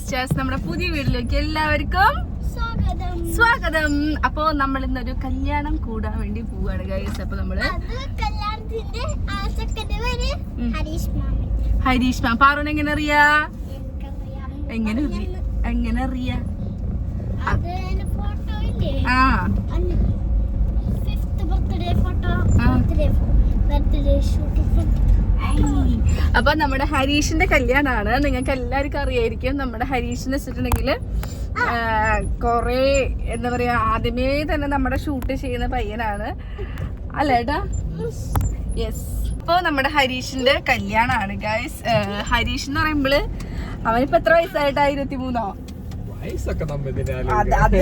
Stars നമ്മുടെ പുതിയ വീട്ടിലേക്ക് എല്ലാവർക്കും സ്വാഗതം. അപ്പോ നമ്മൾ ഇന്നൊരു കല്യാണം കൂടാൻ വേണ്ടി പോവാണ് ഗൈസ് അപ്പൊ നമ്മൾ ഹരീഷ് മാം. പാറുവിനെ എങ്ങനെ അറിയാ? എങ്ങനെ എങ്ങനെ അറിയാ? ആ. ഫിഫ്ത് ബർത്ത്ഡേ ഫോട്ടോ അപ്പൊ നമ്മുടെ ഹരീഷിന്റെ കല്യാണമാണ് നിങ്ങൾക്ക് എല്ലാവർക്കും അറിയായിരിക്കും നമ്മുടെ ഹരീഷിന് വെച്ചിട്ടുണ്ടെങ്കിൽ കൊറേ എന്താ പറയാ ആദ്യമേ തന്നെ നമ്മുടെ ഷൂട്ട് ചെയ്യുന്ന പയ്യനാണ്. അല്ലേട്ടാ യെസ് അപ്പൊ നമ്മുടെ ഹരീഷിന്റെ കല്യാണമാണ് ഗൈസ് ഹരീഷ് എന്ന് പറയുമ്പോൾ അവനിപ്പോ എത്ര വയസ്സായിട്ടാ? ഇരുപത്തി മൂന്നോ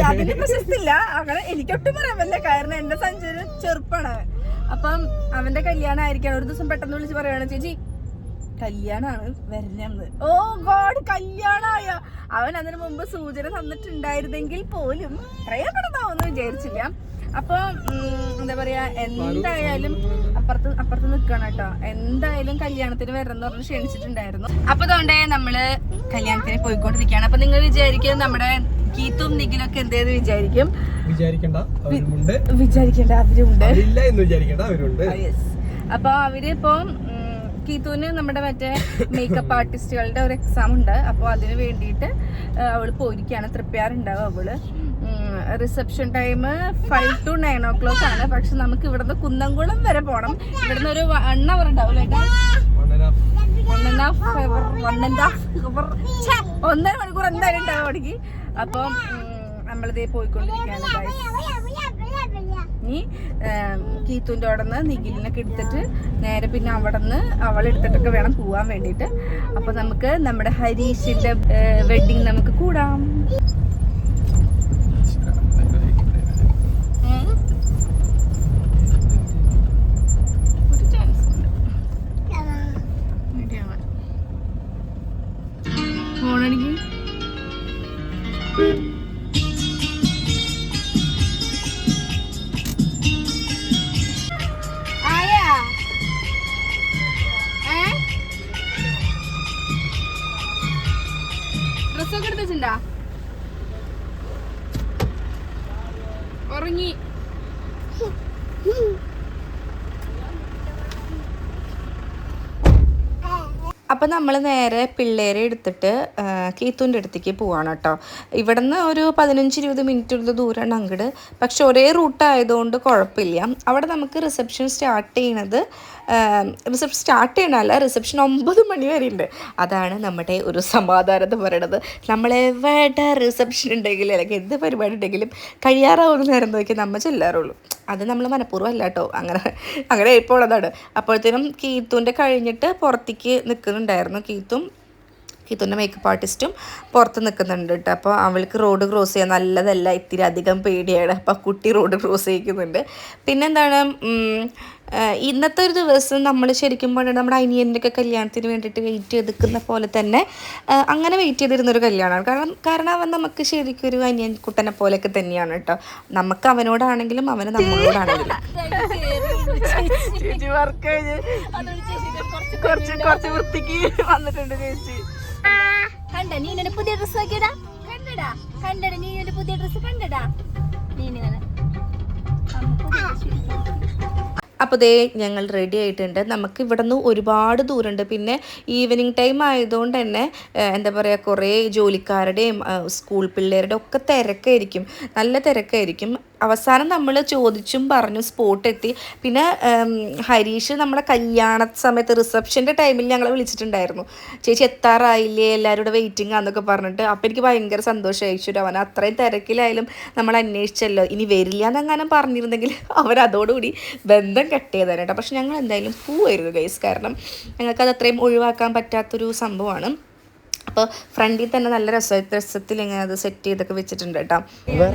അതിന് പ്രശസ്തില്ല അങ്ങനെ എനിക്കൊട്ടും പറയാൻ പറ്റില്ല. കാരണം എന്റെ സഞ്ചാരം ചെറുപ്പാണ്. അപ്പം അവന്റെ കല്യാണം ആയിരിക്കണം ഒരു ദിവസം പെട്ടെന്ന് വിളിച്ച് പറയാണ് ചേച്ചി കല്യാണാണ് വരുന്നത് ഓ ഗോഡ് കല്യാണായ? അവൻ അതിനു മുമ്പ് സൂചന തന്നിട്ടുണ്ടായിരുന്നെങ്കിൽ പോലും പെട്ടെന്നാവുമെന്ന് വിചാരിച്ചില്ല. അപ്പൊ എന്താ പറയാ എന്തായാലും അപ്പുറത്ത് അപ്പുറത്ത് നിക്കണം കേട്ടോ. എന്തായാലും കല്യാണത്തിന് വരണം പറഞ്ഞ് ക്ഷണിച്ചിട്ടുണ്ടായിരുന്നു. അപ്പൊ അതുകൊണ്ടേ നമ്മൾ കല്യാണത്തിന് പോയിക്കൊണ്ടിരിക്കുകയാണ്. അപ്പൊ നിങ്ങൾ വിചാരിക്കും നമ്മുടെ ഗീത്തും നിഖിലൊക്കെ എന്തേന്ന് വിചാരിക്കും. വിചാരിക്കണ്ട അവരുമുണ്ട്. വിചാരിക്കേണ്ട അവരുണ്ട് ഇല്ല എന്ന് വിചാരിക്കേണ്ട അവരുണ്ട് അപ്പൊ അവരിപ്പോ കീത്തുവിന് നമ്മുടെ മറ്റേ മേക്കപ്പ് ആർട്ടിസ്റ്റുകളുടെ ഒരു എക്സാം ഉണ്ട്. അപ്പോൾ അതിന് വേണ്ടിയിട്ട് ആ, അവൾ പോയിരിക്കുകയാണ് തൃപ്യാറുണ്ടാവും അവൾ. Reception time five to nine o'clock ആണ്. പക്ഷെ നമുക്ക് ഇവിടുന്ന് കുന്നംകുളം വരെ പോണം. ഇവിടുന്ന് ഒരു വൺ അവർ ഉണ്ടാവും ഏട്ടാ? One and a half. One and half hour one and half ഒന്നര മണിക്കൂർ എന്തായാലും ഉണ്ടാവും അവിടേക്ക്. അപ്പം നമ്മളിതേ പോയിക്കൊണ്ടിരിക്കുകയാണ്. ഇനി കീത്തുന്റെ അവിടെ നിന്ന് നിഖിലിനൊക്കെ എടുത്തിട്ട് നേരെ പിന്നെ അവിടെ നിന്ന് അവളെടുത്തിട്ടൊക്കെ വേണം പോവാൻ വേണ്ടിയിട്ട്. അപ്പൊ നമുക്ക് നമ്മുടെ ഹരീഷിന്റെ വെഡിങ് നമുക്ക് കൂടാം. നമ്മൾ നേരെ പിള്ളേരെ എടുത്തിട്ട് കീത്തൂന്റെ അടുത്തേക്ക് പോവാണ് കേട്ടോ. ഇവിടെ നിന്ന് ഒരു പതിനഞ്ച് ഇരുപത് മിനിറ്റുള്ള ദൂരമാണ് അങ്ങട്. പക്ഷെ ഒരേ റൂട്ട് ആയതുകൊണ്ട് കുഴപ്പമില്ല. അവിടെ നമുക്ക് റിസപ്ഷൻ സ്റ്റാർട്ട് ചെയ്യണത് റിസപ്ഷൻ സ്റ്റാർട്ട് ചെയ്യണമല്ല റിസപ്ഷൻ ഒമ്പത് മണി വരെ ഉണ്ട് അതാണ് നമ്മുടെ ഒരു സമാധാനം പറയണത്. നമ്മളെവിടെ റിസപ്ഷൻ ഉണ്ടെങ്കിലും അല്ലെങ്കിൽ എന്ത് പരിപാടി ഉണ്ടെങ്കിലും കഴിയാറാവുന്ന നേരം നോക്കി നമ്മൾ ചെല്ലാറുള്ളൂ. അത് നമ്മൾ മനഃപൂർവം അല്ല കേട്ടോ. അങ്ങനെ അങ്ങനെ ഇപ്പോൾ ഉള്ളതാണ് അപ്പോഴത്തേനും കീത്തുന്റെ കഴിഞ്ഞിട്ട് പുറത്തേക്ക് നിൽക്കുന്നുണ്ടായിരുന്നു. കീത്തും കീത്തുന്റെ മേക്കപ്പ് ആർട്ടിസ്റ്റും പുറത്ത് നിൽക്കുന്നുണ്ട് കേട്ടോ. അപ്പോൾ അവൾക്ക് റോഡ് ക്രോസ് ചെയ്യാൻ നല്ലതല്ല. ഇത്തിരി അധികം പേടിയാണ്. അപ്പോൾ കുട്ടി റോഡ് ക്രോസ് ചെയ്യിക്കുന്നുണ്ട്. പിന്നെന്താണ് ഇന്നത്തെ ഒരു ദിവസം നമ്മൾ ശരിക്കും പറഞ്ഞാൽ നമ്മുടെ അനിയന്റെയൊക്കെ കല്യാണത്തിന് വേണ്ടിയിട്ട് വെയിറ്റ് ചെയ്ത് നിൽക്കുന്ന പോലെ തന്നെ അങ്ങനെ വെയിറ്റ് ചെയ്തിരുന്നൊരു കല്യാണമാണ്. കാരണം കാരണം അവൻ നമുക്ക് ശരിക്കും ഒരു അനിയൻ കുട്ടനെ പോലെയൊക്കെ തന്നെയാണ് കേട്ടോ. നമുക്ക് അവനോടാണെങ്കിലും അവന് നമ്മളോടാണെങ്കിലും. കുറച്ച് കുറച്ച് വൃത്തിക്ക് വന്നിട്ടുണ്ട് ചേച്ചി. കണ്ട നീ എന്റെ പുതിയ ഡ്രസ് നോക്കിയടാ കണ്ടടാ കണ്ടടാ നീ എന്റെ പുതിയ ഡ്രസ് കണ്ടടാ. നീ ഇങ്ങനെ അപ്പോൾ ദേ ഞങ്ങൾ റെഡി ആയിട്ടുണ്ട്. നമുക്ക് ഇവിടെ നിന്ന് ഒരുപാട് ദൂരമുണ്ട്. പിന്നെ ഈവനിങ് ടൈം ആയതുകൊണ്ട് തന്നെ എന്താ പറയുക കുറേ ജോലിക്കാരുടെയും സ്കൂൾ പിള്ളേരുടെ ഒക്കെ തിരക്കായിരിക്കും. നല്ല തിരക്കായിരിക്കും. അവസാനം നമ്മൾ ചോദിച്ചും പറഞ്ഞു സ്പോട്ട് എത്തി. പിന്നെ ഹരീഷ് നമ്മുടെ കല്യാണ സമയത്ത് റിസപ്ഷന്റെ ടൈമിൽ ഞങ്ങളെ വിളിച്ചിട്ടുണ്ടായിരുന്നു. ചേച്ചി എത്താറായില്ലേ? എല്ലാവരും ഇവിടെ വെയിറ്റിംഗ് ആണെന്നൊക്കെ പറഞ്ഞിട്ട്. അപ്പോൾ എനിക്ക് ഭയങ്കര സന്തോഷമായി. അവൻ അത്രയും തിരക്കിലായാലും നമ്മൾ അന്വേഷിച്ചല്ലോ. ഇനി വരില്ല എന്നെങ്ങാനും പറഞ്ഞിരുന്നെങ്കിൽ അവരതോടുകൂടി ബന്ധം കട്ട് ചെയ്തേനെ കേട്ടോ പക്ഷെ ഞങ്ങൾ എന്തായാലും പോവായിരുന്നു ഗൈസ് കാരണം ഞങ്ങൾക്കത് അത്രയും ഒഴിവാക്കാൻ പറ്റാത്തൊരു സംഭവമാണ്. അപ്പോൾ ഫ്രണ്ടിൽ തന്നെ നല്ല രസ രസത്തിൽ ഇങ്ങനെ അത് സെറ്റ് ചെയ്തൊക്കെ വെച്ചിട്ടുണ്ട് കേട്ടോ. ഞങ്ങൾ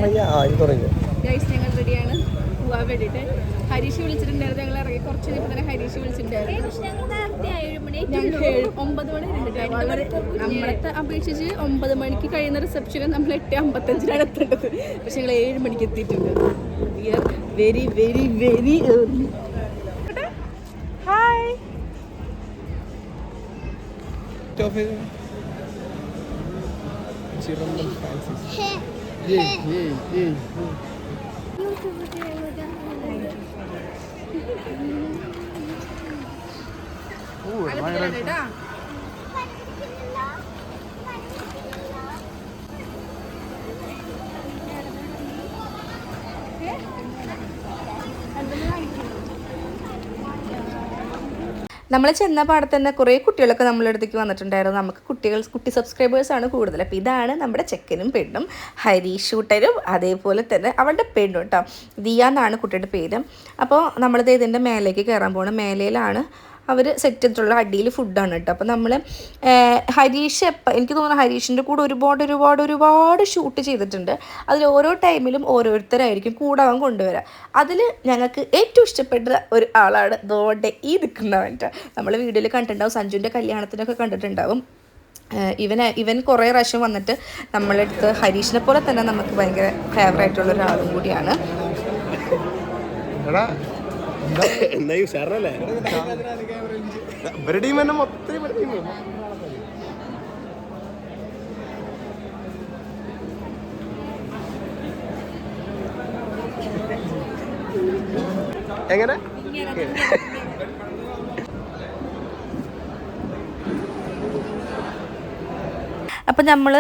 റെഡിയാണ് വേണ്ടിയിട്ട് ഹരീഷ് വിളിച്ചിട്ടുണ്ടായിരുന്നു. ഞങ്ങൾ ഇറങ്ങി കുറച്ച് കഴിഞ്ഞപ്പോൾ തന്നെ ഹരീഷ് വിളിച്ചിട്ടുണ്ടായിരുന്നു. ഒമ്പത് മണി നമ്മളത്തെ അപേക്ഷിച്ച് ഒമ്പത് മണിക്ക് കഴിയുന്ന റിസപ്ഷന് നമ്മൾ എട്ട് അമ്പത്തഞ്ചിനാണ് എത്തേണ്ടത്. പക്ഷെ ഞങ്ങൾ ഏഴ് മണിക്ക് എത്തിയിട്ടുണ്ട്. We are very very very early hi Chiranthan Fancies ഏയ് ഏയ് ഏയ് ഓ ഭയങ്കര നമ്മൾ ചെന്ന പാടത്ത് തന്നെ കുറേ കുട്ടികളൊക്കെ നമ്മളെ അടുത്തേക്ക് വന്നിട്ടുണ്ടായിരുന്നു. നമുക്ക് കുട്ടികൾ കുട്ടി സബ്സ്ക്രൈബേഴ്സാണ് കൂടുതൽ. അപ്പോൾ ഇതാണ് നമ്മുടെ ചെക്കനും പെണ്ണും ഹരീഷ് ഷൂട്ടരും അതേപോലെ തന്നെ അവളുടെ പെണ്ണും കേട്ടോ ദിയ എന്നാണ് കുട്ടിയുടെ പേര്. അപ്പോൾ നമ്മളിത് ഇതിന്റെ മേലേക്ക് കയറാൻ പോകണം മേലയിലാണ് അവർ സെറ്റ് ചെയ്തിട്ടുള്ള അടിയിൽ ഫുഡാണ് കേട്ടോ അപ്പോൾ നമ്മൾ ഹരീഷ് എനിക്ക് തോന്നുന്നു ഹരീഷിന്റെ കൂടെ ഒരുപാട് ഒരുപാട് ഒരുപാട് ഷൂട്ട് ചെയ്തിട്ടുണ്ട്. അതിൽ ഓരോ ടൈമിലും ഓരോരുത്തരായിരിക്കും കൂടെ അവൻ കൊണ്ടുവരാം. അതിൽ ഞങ്ങൾക്ക് ഏറ്റവും ഇഷ്ടപ്പെട്ട ഒരു ആളാണ് ദോടെ ഈ നിൽക്കുന്നവൻ നമ്മൾ വീഡിയോയിൽ കണ്ടിട്ടുണ്ടാവും സഞ്ജുവിന്റെ കല്യാണത്തിനൊക്കെ കണ്ടിട്ടുണ്ടാവും. ഇവന് ഇവൻ കുറേ പ്രാവശ്യം വന്നിട്ട് നമ്മളെടുത്ത് ഹരീഷിനെ പോലെ തന്നെ നമുക്ക് ഭയങ്കര ഫേവറേറ്റ് ഉള്ള ഒരാളും കൂടിയാണ്. എന്താ ഉഷാറല്ലേ? ഇവരുടെ ടീം തന്നെ മൊത്തം ഇവരുടെ ടീം എങ്ങനെ? അപ്പം നമ്മൾ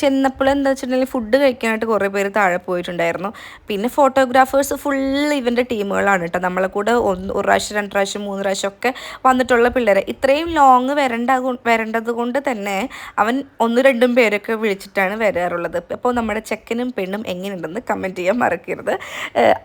ചെന്നപ്പോൾ എന്താ വെച്ചിട്ടുണ്ടെങ്കിൽ ഫുഡ് കഴിക്കാനായിട്ട് കുറേ പേര് താഴെ പോയിട്ടുണ്ടായിരുന്നു. പിന്നെ ഫോട്ടോഗ്രാഫേഴ്സ് ഫുൾ ഇവന്റെ ടീമുകളാണ് കേട്ടോ നമ്മളെ കൂടെ ഒന്ന് ഒരു പ്രാവശ്യം രണ്ട് പ്രാവശ്യം മൂന്ന് പ്രാവശ്യം ഒക്കെ വന്നിട്ടുള്ള പിള്ളേരെ. ഇത്രയും ലോങ് വരേണ്ട വരേണ്ടത് കൊണ്ട് തന്നെ അവൻ ഒന്ന് രണ്ടും പേരൊക്കെ വിളിച്ചിട്ടാണ് വരാറുള്ളത്. അപ്പോൾ നമ്മുടെ ചെക്കനും പെണ്ണും എങ്ങനെയുണ്ടെന്ന് കമന്റ് ചെയ്യാൻ മറക്കരുത്.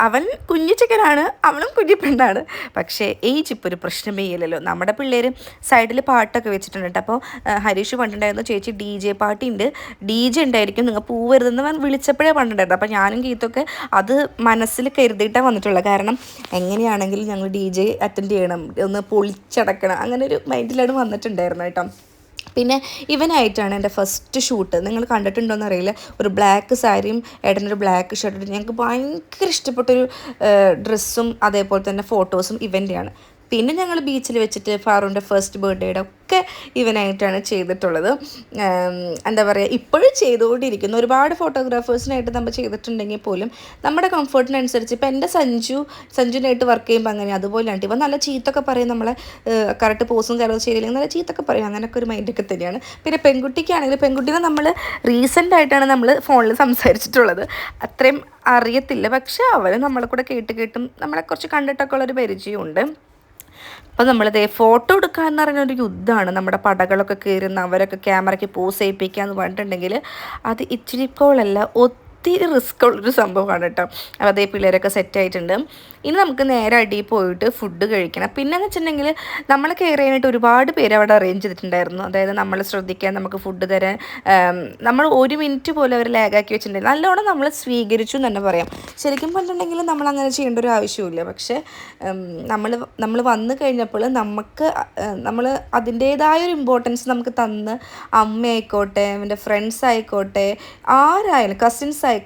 അവൻ കുഞ്ഞു ചെക്കനാണ് അവളും കുഞ്ഞു പെണ്ണാണ്. പക്ഷേ ഏജ് ഇപ്പോൾ ഒരു പ്രശ്നമേ ഇല്ലല്ലോ. നമ്മുടെ പിള്ളേർ സൈഡിൽ പാട്ടൊക്കെ വെച്ചിട്ടുണ്ട് കേട്ടോ അപ്പോൾ ഹരീഷ് പണ്ടുണ്ടായിരുന്നു ചേച്ചി ഡി ജെ പാർട്ടി ഉണ്ട് ഡി ജെ ഉണ്ടായിരിക്കും. നിങ്ങൾ പൂവരുതെന്ന് വിളിച്ചപ്പോഴേ പണ്ടുണ്ടായിരുന്നു അപ്പോൾ ഞാനും ഗീത്തൊക്കെ അത് മനസ്സിൽ കരുതിയിട്ടാണ് വന്നിട്ടുള്ളത്. കാരണം എങ്ങനെയാണെങ്കിലും ഞങ്ങൾ ഡി ജെ അറ്റൻഡ് ചെയ്യണം. ഒന്ന് പൊളിച്ചടക്കണം. അങ്ങനെ ഒരു മൈൻഡിലാണ് വന്നിട്ടുണ്ടായിരുന്നു കേട്ടോ. പിന്നെ ഇവനായിട്ടാണ് എന്റെ ഫസ്റ്റ് ഷൂട്ട് നിങ്ങൾ കണ്ടിട്ടുണ്ടോ അറിയില്ല. ഒരു ബ്ലാക്ക് സാരിയും ഏട്ടനൊരു ബ്ലാക്ക് ഷർട്ടും ഞങ്ങൾക്ക് ഭയങ്കര ഇഷ്ടപ്പെട്ടൊരു ഡ്രസ്സും അതേപോലെ തന്നെ ഫോട്ടോസും ഇവന്റെയാണ്. പിന്നെ ഞങ്ങൾ ബീച്ചിൽ വെച്ചിട്ട് ഫാറൂന്റെ ഫസ്റ്റ് ബർത്ത്ഡേയുടെ ഒക്കെ ഇവനായിട്ടാണ് ചെയ്തിട്ടുള്ളത്. എന്താ പറയുക ഇപ്പോഴും ചെയ്തുകൊണ്ടിരിക്കുന്നു. ഒരുപാട് ഫോട്ടോഗ്രാഫേഴ്സിനായിട്ട് നമ്മൾ ചെയ്തിട്ടുണ്ടെങ്കിൽ പോലും നമ്മുടെ കംഫർട്ടിനനുസരിച്ച് ഇപ്പം എന്റെ സഞ്ജു സഞ്ജുവിനായിട്ട് വർക്ക് ചെയ്യുമ്പോൾ അങ്ങനെ അതുപോലെയാണ്. ഇവൻ നല്ല ചീത്തൊക്കെ പറയും നമ്മളെ കറക്റ്റ് പോസും കാര്യവും ശരിയില്ലെങ്കിൽ നല്ല ചീത്തൊക്കെ പറയും. അങ്ങനെയൊക്കെ ഒരു മൈൻഡൊക്കെ തന്നെയാണ്. പിന്നെ പെൺകുട്ടിക്കാണെങ്കിൽ പെൺകുട്ടീനെ നമ്മൾ റീസെന്റ് ആയിട്ടാണ് നമ്മൾ ഫോണിൽ സംസാരിച്ചിട്ടുള്ളത്. അത്രയും അറിയത്തില്ല. പക്ഷേ അവൾ നമ്മളെ കൂടെ കേട്ട് കേട്ടും നമ്മളെ കുറച്ച് കണ്ടിട്ടൊക്കെ ഉള്ളൊരു പരിചയമുണ്ട്. അപ്പം നമ്മളിത് ഫോട്ടോ എടുക്കുക എന്ന് പറഞ്ഞ ഒരു യുദ്ധമാണ്. നമ്മുടെ പടകളൊക്കെ കയറുന്ന അവരൊക്കെ ക്യാമറയ്ക്ക് പോസ് ചെയ്യിപ്പിക്കുക എന്ന് പറഞ്ഞിട്ടുണ്ടെങ്കിൽ അത് ഇച്ചിരി കോളല്ല ഒത്തിരി റിസ്ക് ഉള്ളൊരു സംഭവമാണ് കേട്ടോ. അപ്പോൾ അതേ പിള്ളേരൊക്കെ സെറ്റ് ആയിട്ടുണ്ട്. ഇനി നമുക്ക് നേരെ അടിയിൽ പോയിട്ട് ഫുഡ് കഴിക്കണം. പിന്നെ എന്ന് വെച്ചിട്ടുണ്ടെങ്കിൽ നമ്മൾ കെയർ ചെയ്യാനായിട്ട് ഒരുപാട് പേര് അവിടെ അറേഞ്ച് ചെയ്തിട്ടുണ്ടായിരുന്നു. അതായത് നമ്മൾ ശ്രദ്ധിക്കാൻ നമുക്ക് ഫുഡ് തരാൻ നമ്മൾ ഒരു മിനിറ്റ് പോലും അവർ ലാഗാക്കി വെച്ചിട്ടുണ്ടായിരുന്നു നല്ലോണം നമ്മൾ സ്വീകരിച്ചു എന്ന് തന്നെ പറയാം. ശരിക്കും പറഞ്ഞിട്ടുണ്ടെങ്കിൽ നമ്മൾ അങ്ങനെ ചെയ്യേണ്ട ഒരു ആവശ്യമില്ല പക്ഷേ നമ്മൾ നമ്മൾ വന്നു കഴിഞ്ഞപ്പോൾ നമുക്ക് നമ്മൾ അതിന്റേതായ ഒരു ഇമ്പോർട്ടൻസ് നമുക്ക് തന്ന് അമ്മയായിക്കോട്ടെ അവന്റെ ഫ്രണ്ട്സ് ആയിക്കോട്ടെ ആരായാലും കസിൻസ് ആയിക്കോട്ടെ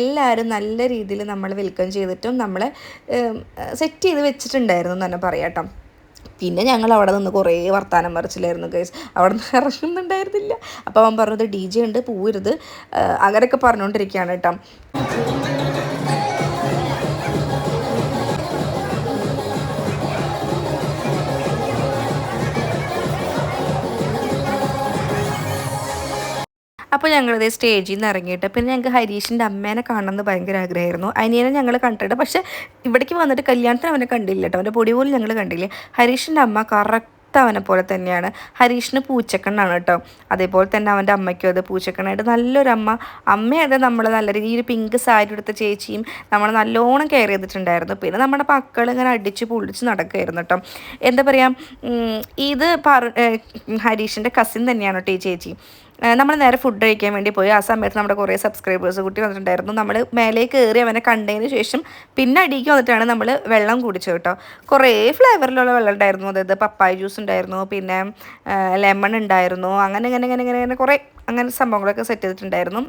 എല്ലാവരും നല്ല രീതിയിൽ നമ്മൾ വെൽക്കം ചെയ്തിട്ടും നമ്മളെ സെറ്റ് ചെയ്ത് വെച്ചിട്ടുണ്ടായിരുന്നു എന്ന് തന്നെ പറയാം പിന്നെ ഞങ്ങൾ അവിടെ നിന്ന് കുറേ വർത്താനം മറിച്ചില്ലായിരുന്നു ഗൈസ് അവിടെ നിന്ന് ഇറങ്ങുന്നുണ്ടായിരുന്നില്ല. അപ്പോൾ അവൻ പറഞ്ഞത് ഡി ജെ ഉണ്ട് പോവരുത്. അങ്ങനെയൊക്കെ പറഞ്ഞുകൊണ്ടിരിക്കുകയാണ് കേട്ടോ. അപ്പോൾ ഞങ്ങളിത് സ്റ്റേജിൽ നിന്ന് ഇറങ്ങിയിട്ട് പിന്നെ ഞങ്ങൾക്ക് ഹരീഷിന്റെ അമ്മേനെ കാണണമെന്ന് ഭയങ്കര ആഗ്രഹമായിരുന്നു. അനിയനെ ഞങ്ങൾ കണ്ടിട്ട് പക്ഷേ ഇവിടേക്ക് വന്നിട്ട് കല്യാണത്തിന് അവനെ കണ്ടില്ല കേട്ടോ അവന്റെ പൊടി പോലും ഞങ്ങൾ കണ്ടില്ല. ഹരീഷിന്റെ അമ്മ കറക്റ്റ് അവനെ പോലെ തന്നെയാണ്. ഹരീഷിന് പൂച്ചക്കണ്ണാണ് കേട്ടോ അതേപോലെ തന്നെ അവന്റെ അമ്മയ്ക്കും അത് പൂച്ചക്കണ്ണായിട്ട് നല്ലൊരമ്മ അമ്മയത് നമ്മൾ നല്ല രീതിയിൽ പിങ്ക് സാരി എടുത്ത ചേച്ചിയും നമ്മൾ നല്ലോണം കെയർ ചെയ്തിട്ടുണ്ടായിരുന്നു. പിന്നെ നമ്മുടെ മക്കൾ ഇങ്ങനെ അടിച്ച് പൊളിച്ച് നടക്കുകയായിരുന്നു കേട്ടോ എന്താ പറയുക ഇത് പറ ഹരീഷിന്റെ കസിൻ തന്നെയാണ് കേട്ടോ ഈ ചേച്ചി. നമ്മൾ നേരെ ഫുഡ് കഴിക്കാൻ വേണ്ടി പോയി. ആ സമയത്ത് നമ്മുടെ കുറേ സബ്സ്ക്രൈബേഴ്സ് കൂട്ടി വന്നിട്ടുണ്ടായിരുന്നു. നമ്മൾ മേലെ കയറി അവനെ കണ്ടതിന് ശേഷം പിന്നെ അടിക്ക് വന്നിട്ടാണ് നമ്മൾ വെള്ളം കുടിച്ചത് കേട്ടോ. കുറേ ഫ്ലേവറിലുള്ള വെള്ളം ഉണ്ടായിരുന്നു. അതായത് പപ്പായ ജ്യൂസ് ഉണ്ടായിരുന്നു പിന്നെ ലെമൺ ഉണ്ടായിരുന്നു അങ്ങനെ ഇങ്ങനെ ഇങ്ങനെ ഇങ്ങനെ അങ്ങനെ കുറേ അങ്ങനെ സംഭവങ്ങളൊക്കെ സെറ്റ് ചെയ്തിട്ടുണ്ടായിരുന്നു.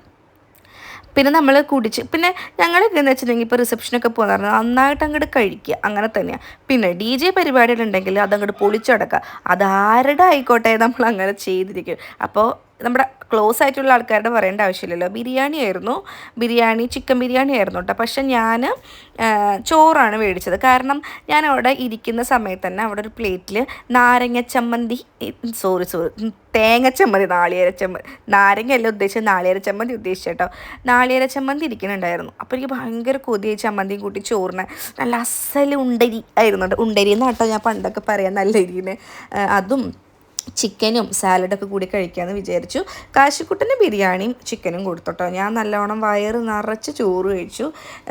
പിന്നെ നമ്മൾ കുടിച്ച് പിന്നെ ഞങ്ങളൊക്കെ എന്ന് വെച്ചിട്ടുണ്ടെങ്കിൽ ഇപ്പോൾ റിസപ്ഷനൊക്കെ പോകുന്ന പറഞ്ഞാൽ നന്നായിട്ട് അങ്ങോട്ട് കഴിക്കുക. അങ്ങനെ തന്നെയാണ് പിന്നെ ഡി ജെ പരിപാടികളുണ്ടെങ്കിൽ അതങ്ങോട്ട് പൊളിച്ചടക്കുക. അതാരുടെ ആയിക്കോട്ടെ നമ്മൾ അങ്ങനെ ചെയ്തിരിക്കും. അപ്പോൾ നമ്മുടെ ക്ലോസ് ആയിട്ടുള്ള ആൾക്കാരുടെ പറയേണ്ട ആവശ്യമില്ലല്ലോ. ബിരിയാണി ആയിരുന്നു. ബിരിയാണി ചിക്കൻ ബിരിയാണി ആയിരുന്നു കേട്ടോ പക്ഷെ ഞാൻ ചോറാണ് മേടിച്ചത്. കാരണം ഞാൻ അവിടെ ഇരിക്കുന്ന സമയത്ത് തന്നെ അവിടെ ഒരു പ്ലേറ്റിൽ നാരങ്ങ ചമ്മന്തി സോറി സോറി തേങ്ങ ചമ്മന്തി നാളികേര ചമ്മന്തി നാരങ്ങ അല്ല ഉദ്ദേശിച്ചത് നാളികേര ചമ്മന്തി ഉദ്ദേശിച്ച കേട്ടോ നാളികേര ചമ്മന്തി ഇരിക്കുന്നുണ്ടായിരുന്നു. അപ്പോൾ എനിക്ക് ഭയങ്കര കൊതിയായി ചമ്മന്തിയും കൂട്ടി ചോറിന്. നല്ല അസൽ ഉണ്ടരി ആയിരുന്നു കേട്ടോ ഉണ്ടരി എന്നാട്ടോ ഞാൻ പണ്ടൊക്കെ പറയാം നല്ല രീതിയിൽ അതും ചിക്കനും സാലഡൊക്കെ കൂടി കഴിക്കാമെന്ന് വിചാരിച്ചു. കാശിക്കുട്ടന് ബിരിയാണിയും ചിക്കനും കൊടുത്തോട്ടോ. ഞാൻ നല്ലവണ്ണം വയറ് നിറച്ച് ചോറ് കഴിച്ചു.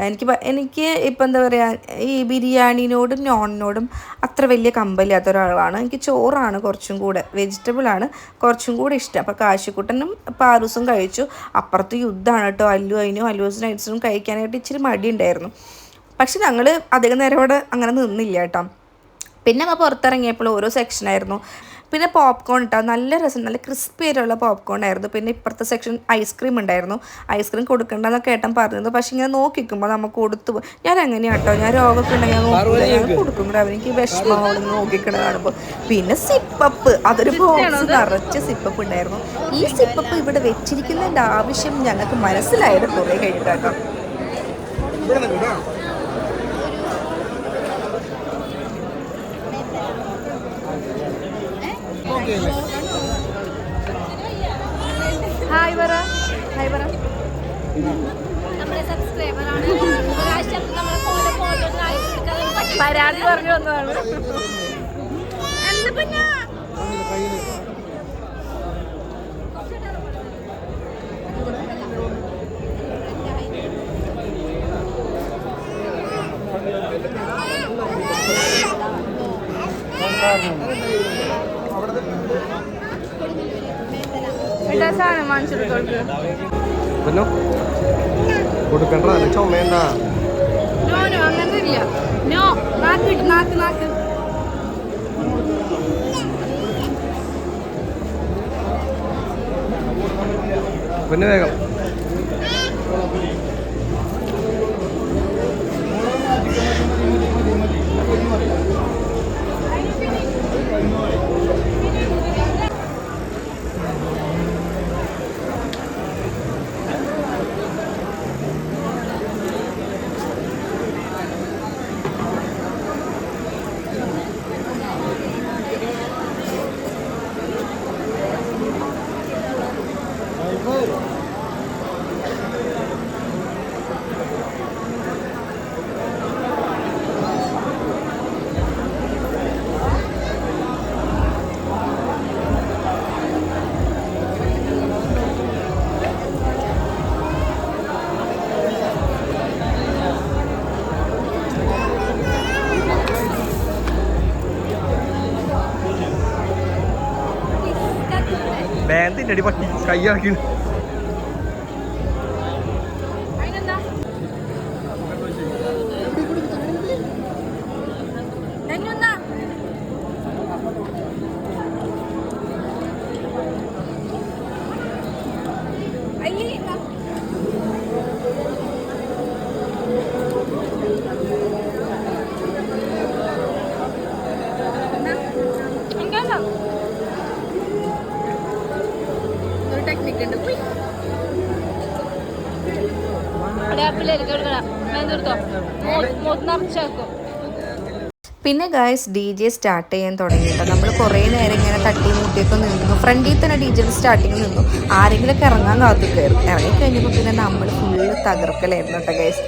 എനിക്ക് എനിക്ക് ഇപ്പം എന്താ പറയുക ഈ ബിരിയാണിനോടും നോണിനോടും അത്ര വലിയ കമ്പല്ലാത്ത ഒരാളാണ്. എനിക്ക് ചോറാണ് കുറച്ചും കൂടെ വെജിറ്റബിളാണ് കുറച്ചും കൂടെ ഇഷ്ടം. അപ്പോൾ കാശിക്കുട്ടനും പാറൂസും കഴിച്ചു. അപ്പുറത്ത് യുദ്ധമാണ് കേട്ടോ. അല്ലു അതിനും അല്ലൂസിനും ഐറ്റ്സിനും കഴിക്കാനായിട്ട് ഇച്ചിരി മടിയുണ്ടായിരുന്നു. പക്ഷെ ഞങ്ങൾ അധികം നേരം അവിടെ അങ്ങനെ നിന്നില്ല കേട്ടോ. പിന്നെ നമ്മൾ പുറത്തിറങ്ങിയപ്പോൾ ഓരോ സെക്ഷനായിരുന്നു പിന്നെ പോപ്കോൺ ഇട്ടാൽ നല്ല രസം നല്ല ക്രിസ്പി ആയിട്ടുള്ള പോപ്കോൺ ആയിരുന്നു. പിന്നെ ഇപ്പുറത്തെ സെക്ഷൻ ഐസ്ക്രീം ഉണ്ടായിരുന്നു. ഐസ്ക്രീം കൊടുക്കണ്ടെന്നൊക്കെ ഏട്ടൻ പറഞ്ഞിരുന്നു പക്ഷെ ഇങ്ങനെ നോക്കിക്കുമ്പോൾ നമുക്ക് കൊടുത്തു പോകും ഞാൻ അങ്ങനെയാണ് കേട്ടോ ഞാൻ രോഗമൊക്കെ ഉണ്ടെങ്കിൽ ഞാൻ കൊടുക്കും കൂടെ അവനെനിക്ക് വിഷമം നോക്കിക്കണ കാണുമ്പോൾ. പിന്നെ സിപ്പപ്പ്. അതൊരു ബോക്സ് നിറച്ച് സിപ്പപ്പ് ഉണ്ടായിരുന്നു. ഈ സിപ്പപ്പ് ഇവിടെ വെച്ചിരിക്കുന്നതിന്റെ ആവശ്യം ഞങ്ങൾക്ക് മനസ്സിലായത് കുറേ കഴിഞ്ഞിട്ടാട്ടോ. ഹായ് പറ. ഹായ് പറ. പരാതി പറഞ്ഞു വന്നതാണ്. പിന്നെ എന്താ സാധനം വാങ്ങിച്ചെടുത്തോൾക്ക് പിന്നെ കൊടുക്കണ്ട ചുമയണ്ട നോ നോ അങ്ങനത്തെ ഇല്ല നോ നാക്ക് കൊടുക്കണ്ട നാക്ക് നാക്ക്. പിന്നെ വേഗം. ബാന്തിന്റെ അടി പിന്നെ ഗായ്സ് ഡി ജെ സ്റ്റാർട്ട് ചെയ്യാൻ തുടങ്ങിയിട്ട്. നമ്മൾ കുറേ നേരം ഇങ്ങനെ തട്ടി മുട്ടിയൊക്കെ നിന്നു. ഫ്രണ്ടിൽ തന്നെ ഡി ജെ സ്റ്റാർട്ടിങ് നിന്നു. ആരെങ്കിലുമൊക്കെ ഇറങ്ങാൻ കാത്തുക്കായിരുന്നു ഇറങ്ങി കഴിഞ്ഞപ്പോൾ പിന്നെ നമ്മൾ ഫുള്ള് തകർക്കലായിരുന്നു കേട്ടോ ഗൈസ്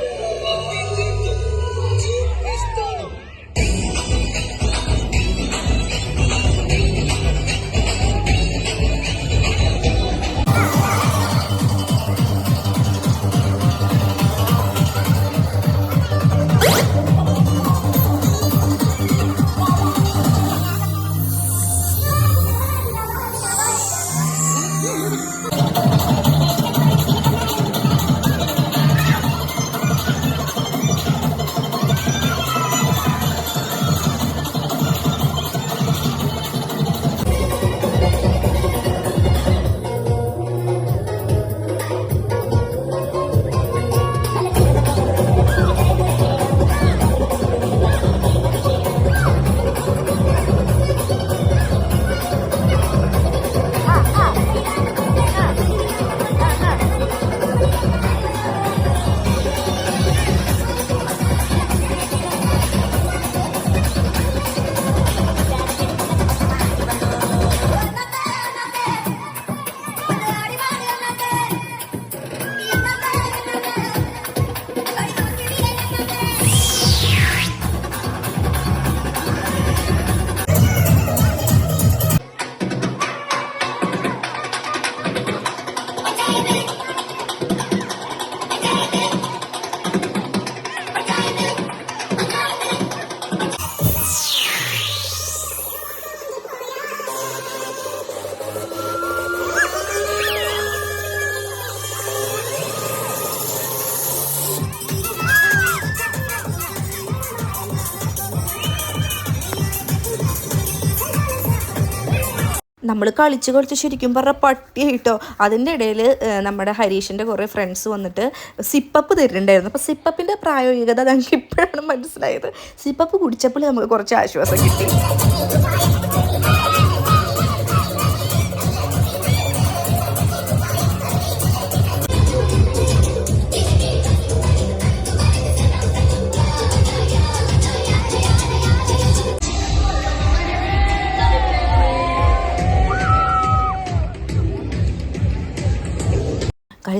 നമ്മൾ കളിച്ച് കളിച്ച് ശരിക്കും പറഞ്ഞ പട്ടിയായിട്ടോ. അതിന്റെ ഇടയിൽ നമ്മുടെ ഹരീഷിന്റെ കുറേ ഫ്രണ്ട്സ് വന്നിട്ട് സിപ്പപ്പ് തരുന്നുണ്ടായിരുന്നു അപ്പോൾ സിപ്പപ്പിന്റെ പ്രായോഗികത ഞങ്ങൾക്ക് ഇപ്പോഴാണ് മനസ്സിലായത്. സിപ്പപ്പ് കുടിച്ചപ്പോൾ നമുക്ക് കുറച്ച് ആശ്വാസം കിട്ടി.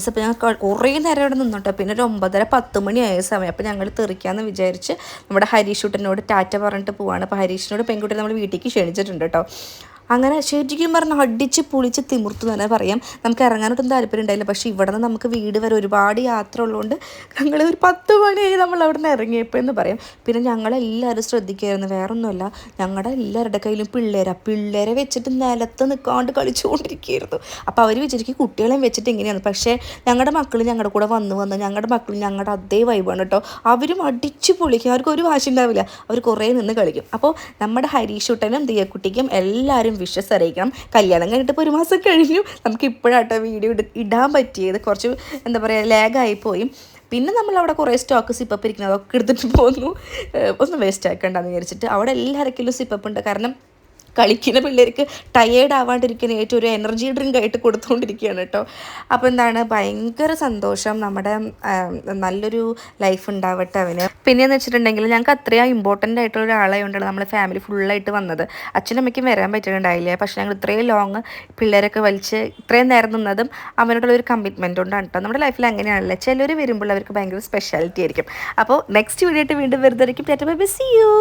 കഴിച്ച് അപ്പോൾ ഞങ്ങൾ കുറേ നേരം ഇവിടെ നിന്നോട്ടെ. പിന്നെ ഒരു ഒമ്പതര പത്ത് മണിയായ സമയം. അപ്പോൾ ഞങ്ങൾ തെറിക്കാമെന്ന് വിചാരിച്ച് നമ്മുടെ ഹരീഷ് ഹരീഷൂട്ടനോട് ടാറ്റ പറഞ്ഞിട്ട് പോവാണ്. അപ്പോൾ ഹരീഷിനോട് പെൺകുട്ടി നമ്മൾ വീട്ടിലേക്ക് ക്ഷണിച്ചിട്ടുണ്ട് കേട്ടോ. അങ്ങനെ ശരിക്കും പറഞ്ഞാൽ അടിച്ച് പൊളിച്ച് തിമിർത്തു തന്നെ പറയാം. നമുക്ക് ഇറങ്ങാനൊട്ടും താല്പര്യം ഉണ്ടായില്ല പക്ഷേ ഇവിടെ നിന്ന് നമുക്ക് വീട് വരെ ഒരുപാട് യാത്ര ഉള്ളതുകൊണ്ട് ഞങ്ങൾ ഒരു പത്ത് മണിയായി നമ്മൾ അവിടെ നിന്ന് ഇറങ്ങിയപ്പോൾ എന്ന് പറയാം. പിന്നെ ഞങ്ങളെല്ലാവരും ശ്രദ്ധിക്കുകയായിരുന്നു വേറൊന്നുമല്ല ഞങ്ങളുടെ എല്ലാവരുടെ കയ്യിലും പിള്ളേരാ. പിള്ളേരെ വെച്ചിട്ട് നിലത്ത് നിൽക്കാണ്ട് കളിച്ചുകൊണ്ടിരിക്കുകയായിരുന്നു അപ്പോൾ അവർ വിചാരിക്കും കുട്ടികളെയും വെച്ചിട്ട് എങ്ങനെയാണ് പക്ഷേ ഞങ്ങളുടെ മക്കൾ ഞങ്ങളുടെ കൂടെ വന്ന് വന്ന് ഞങ്ങളുടെ മക്കൾ ഞങ്ങളുടെ അതേ വൈബാണ് കേട്ടോ അവരും അടിച്ച് പൊളിക്കും. അവർക്ക് ഒരു വാശി ഉണ്ടാവില്ല അവർ കുറേ നിന്ന് കളിക്കും. അപ്പോൾ നമ്മുടെ ഹരീഷൂട്ടനും ദിയക്കുട്ടിക്കും എല്ലാവരും വിഷസ് അറിയിക്കണം. കല്യാണം കഴിഞ്ഞിട്ട് ഇപ്പോൾ ഒരു മാസം കഴിഞ്ഞു. നമുക്ക് ഇപ്പോഴാട്ടോ വീഡിയോ ഇടാൻ പറ്റിയത്. കുറച്ച് എന്താ പറയുക ലാഗായി പോയി. പിന്നെ നമ്മൾ അവിടെ കുറേ സ്റ്റോക്ക് സിപ്പപ്പ് ഇരിക്കുന്നത് അതൊക്കെ എടുത്തിട്ട് പോന്നു. ഒന്ന് വേസ്റ്റ് ആക്കണ്ടെന്ന് വിചാരിച്ചിട്ട് അവിടെ എല്ലാവർക്കും സിപ്പപ്പ് ഉണ്ട്. കാരണം കളിക്കുന്ന പിള്ളേർക്ക് ടയേർഡ് ആവാണ്ടിരിക്കുന്ന ഏറ്റവും ഒരു എനർജി ഡ്രിങ്ക് ആയിട്ട് കൊടുത്തുകൊണ്ടിരിക്കുകയാണ് കേട്ടോ. അപ്പോൾ എന്താണ്? ഭയങ്കര സന്തോഷം നമ്മുടെ നല്ലൊരു ലൈഫ് ഉണ്ടാവട്ടെ അവന്. പിന്നെയെന്ന് വെച്ചിട്ടുണ്ടെങ്കിൽ ഞങ്ങൾക്ക് അത്രയും ഇമ്പോർട്ടന്റ് ആയിട്ടുള്ള ഒരാളായതുകൊണ്ടാണ് നമ്മുടെ ഫാമിലി ഫുള്ളായിട്ട് വന്നത്. അച്ഛനും അമ്മയ്ക്കും വരാൻ പറ്റിയിട്ടുണ്ടായില്ല. പക്ഷേ ഞങ്ങൾ ഇത്രയും ലോങ് പിള്ളേരൊക്കെ വലിച്ച് ഇത്രയും നേരം നിന്നതും അവനോടുള്ള ഒരു കമ്മിറ്റ്മെന്റ് കൊണ്ടാണ് കേട്ടോ നമ്മുടെ ലൈഫിൽ അങ്ങനെയാണല്ലോ? ചിലർ വരുമ്പോൾ അവർക്ക് ഭയങ്കര സ്പെഷ്യാലിറ്റി ആയിരിക്കും. അപ്പോൾ നെക്സ്റ്റ് വീഡിയോ ആയിട്ട് വീണ്ടും വെറുതെ ടാറ്റ ബൈ സി യു